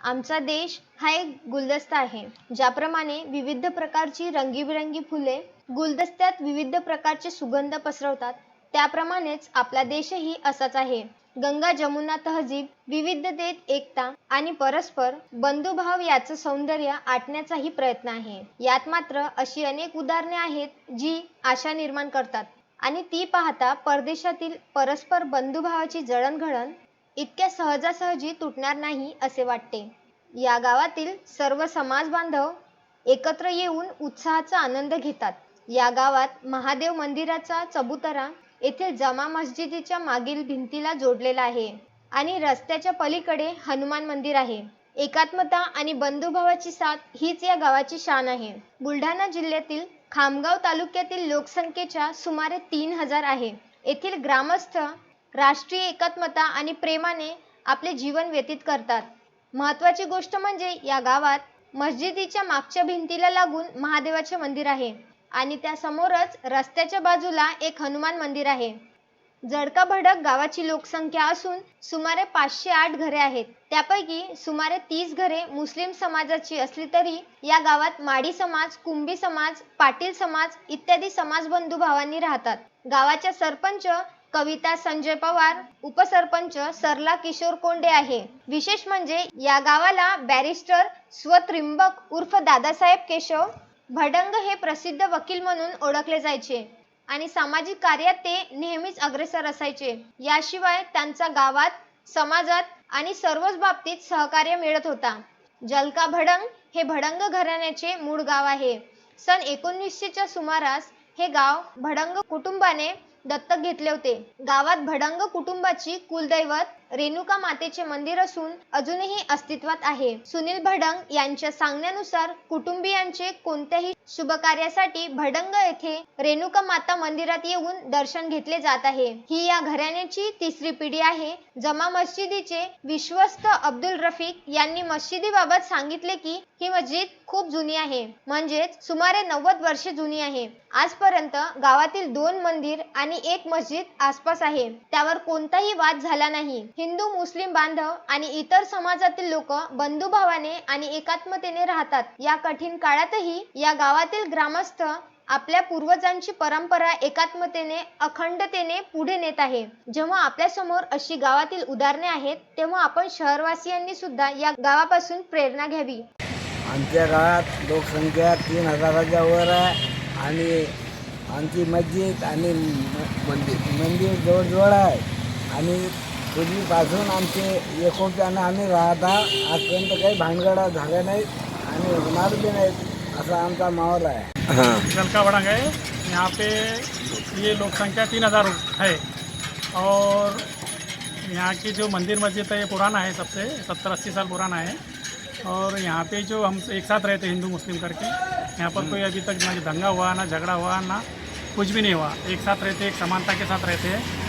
आमचा देश हा एक गुलदस्ता आहे. ज्याप्रमाणे विविध प्रकारची रंगीबिरंगी फुले गुलदस्त्यात विविध प्रकारचे सुगंध पसरवतात. त्याप्रमाणेच आपला देशही असाच आहे. गंगा जमुना तहजीब विविधतेत एकता आणि परस्पर बंधुभाव याचं सौंदर्य आटण्याचाही प्रयत्न आहे. यात मात्र अशी अनेक उदाहरणे आहेत जी आशा निर्माण करतात. आणि ती पाहता परदेशातील परस्पर बंधुभावाची जळणघळण इतक्या सहजासहजी तुटणार नाही असे वाटते. या गावातील सर्व समाज बांधव एकत्र येऊन उत्साहाचा आनंद घेतात. या गावात महादेव मंदिराचा चबुतरा येथील जमा मस्जिदीच्या मागील भिंतीला जोडलेला आहे आणि रस्त्याच्या पलीकडे हनुमान मंदिर आहे. एकात्मता आणि बंधुभावाची साथ हीच या गावाची शान आहे. बुलढाणा जिल्ह्यातील खामगाव तालुक्यातील लोकसंख्येच्या सुमारे तीन हजार आहे. येथील ग्रामस्थ राष्ट्रीय एकात्मता आणि प्रेमाने आपले जीवन व्यतीत करतात. महत्वाची गोष्ट म्हणजे या गावात मस्जिदीच्या मागच्या भिंतीला लागून महादेवाचे मंदिर आहे आणि त्या समोरच रस्त्याच्या बाजूला एक हनुमान मंदिर आहे. जडका भडक गावाची लोकसंख्या असून सुमारे पाचशे आठ घरे आहेत. त्यापैकी सुमारे तीस घरे मुस्लिम समाजाची असली तरी या गावात माडी समाज कुंभी समाज पाटील समाज इत्यादी समाज बंधू भावांनी राहतात. गावाच्या सरपंच कविता संजय पवार उपसरपंच सरला किशोर कोंडे आहे. विशेष म्हणजे या गावाला बॅरिस्टर स्वत्रिंबक उर्फ दादासाहेब केशव भडंग हे प्रसिद्ध वकील म्हणून ओळखले जायचे आणि सामाजिक कार्यात ते नेहमीच अग्रेसर असायचे. याशिवाय त्यांचा गावात समाजात आणि सर्वच बाबतीत सहकार्य मिळत होता. जलका भडंग हे भडंग घराण्याचे मूळ गाव आहे. सन एकोणीसशेच्या सुमारास हे गाव भडंग कुटुंबाने दत्तक घेतले होते. गावात भडंग कुटुंबाची कुलदैवत रेणुका मातेचे मंदिर असून अजूनही अस्तित्वात आहे. सुनील भडंग यांच्या सांगण्यानुसार कुटुंबियांचे कोणत्याही शुभकार्यासाठी भडंग येथे रेणुका माता मंदिरात येऊन दर्शन घेतले जात आहे. ही या घराण्याची तिसरी पिढी आहे. जमा मस्जिदीचे विश्वस्त अब्दुल रफिक यांनी मस्जिदीबाबत सांगितले की ही मस्जिद खूप जुनी आहे. म्हणजेच सुमारे नव्वद वर्षे जुनी आहे. आजपर्यंत गावातील दोन मंदिर आणि एक मस्जिद आसपास आहे. त्यावर कोणताही वाद झाला नाही. हिंदू मुस्लिम बांधव आणि इतर समाजातील लोक बंधुभावाने आणि एकात्मतेने राहतात. या कठीण काळातही या गावातील ग्रामस्थ आपल्या पूर्वजांची परंपरा एकात्मतेने अखंडतेने पुढे नेत आहे. जेव्हा आपल्यासमोर अशी गावातील उदाहरणे आहेत तेव्हा आपण शहरवासियांनी सुद्धा या गावापासून प्रेरणा घ्यावी. आमच्या गावात लोकसंख्या तीन हजाराच्या वर आहे आणि आमची मस्जिद आणि मंदिर. मंदिर जवळजवळ आहे आणि पूर्वीपासून आमचे एकोप्यानं आम्ही राहता. आजपर्यंत काही भानगडा झाल्या नाहीत आणि होणार बी नाहीत असा आमचा माहोल आहे. जल का बड़ंग है यहाँ पे ये लोक संख्या तीन हज़ार है. और यहाँ की जो मंदिर मस्जिद है ये पुराना है सबसे सत्तर अस्सी साल पुराना है। और यहाँ पे जो हम एक साथ रहते हैं हिंदू मुस्लिम करके यहाँ पर कोई अभी तक ना दंगा हुआ ना झगड़ा हुआ ना कुछ भी नहीं हुआ। एक साथ रहते एक समानता के साथ रहते हैं।